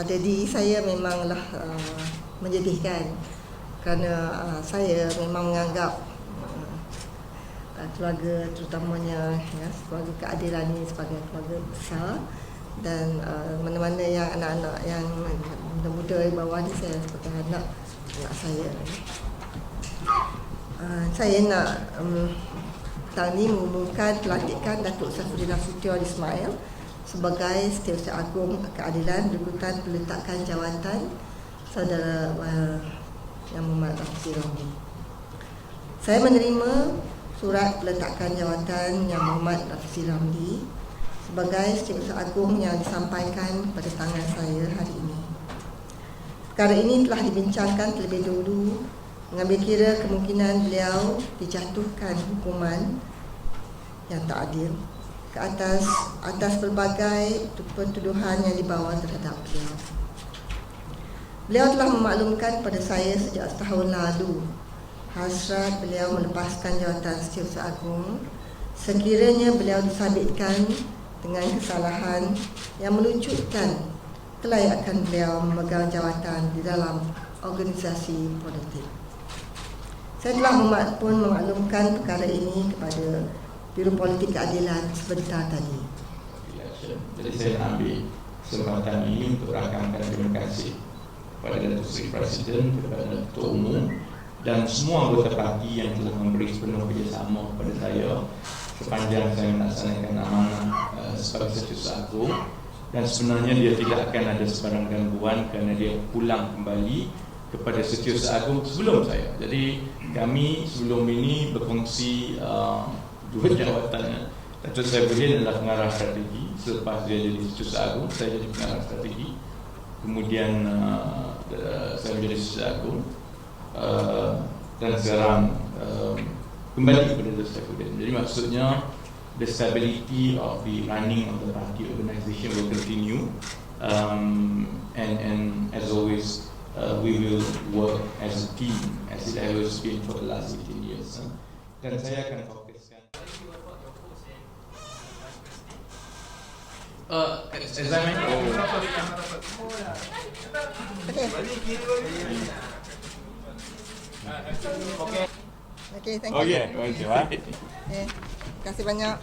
pada diri saya memanglah uh, menyedihkan kerana uh, saya memang menganggap uh, keluarga terutamanya ya, keluarga keadilan ini sebagai keluarga besar dan uh, mana-mana yang anak-anak yang muda-muda di bawah ni saya sebagai anak anak saya. Uh, saya nak um, tahun ini mengumumkan pelantikan Datuk Safrina Sutio Ismail sebagai Setiausaha Agung Keadilan Berikutan Peletakan Jawatan Saudara uh, Yang Rafizi Ramli. Saya menerima surat peletakan jawatan Yang Muhammad Rafizi Ramli sebagai Setiausaha Agung yang disampaikan pada tangan saya hari ini. Perkara ini telah dibincangkan terlebih dahulu mengambil kira kemungkinan beliau dijatuhkan hukuman yang tak adil ke atas atas pelbagai tuduhan yang dibawa terhadap beliau. Beliau telah memaklumkan pada saya sejak setahun lalu hasrat beliau melepaskan jawatan Setiausaha Agung sekiranya beliau disabitkan dengan kesalahan yang menunjukkan kelayakan beliau memegang jawatan di dalam organisasi politik. Saya telah pun memaklumkan perkara ini kepada Biro Politik Keadilan sebentar tadi. Jadi saya ambil kesempatan ini untuk rakamkan terima kasih kepada Datuk Seri Presiden, kepada Ketua Umum dan semua anggota parti yang telah memberi sepenuh kerjasama kepada saya sepanjang saya melaksanakan amanah uh, sebagai Setiausaha Agung dan sebenarnya dia tidak akan ada sebarang gangguan kerana dia pulang kembali kepada Setiausaha Agung sebelum saya. Jadi kami sebelum ini berkongsi uh, dua jawatan Datuk Saifuddin adalah pengarah strategi. Selepas dia jadi Setiausaha Agung Saya jadi pengarah strategi. Kemudian uh, uh, saya menjadi Setiausaha Agung. Uh, Dan sekarang uh, kembali kepada Datuk Saifuddin Jadi maksudnya The stability of the running of the party organisation will continue. Um, and, and as always uh, we will work as a team As it has been for the last 18 years. Huh? Dan saya akan fokuskan Is that me? Okay. Okay, thank you. Okay, thank you. Eh, kasih banyak.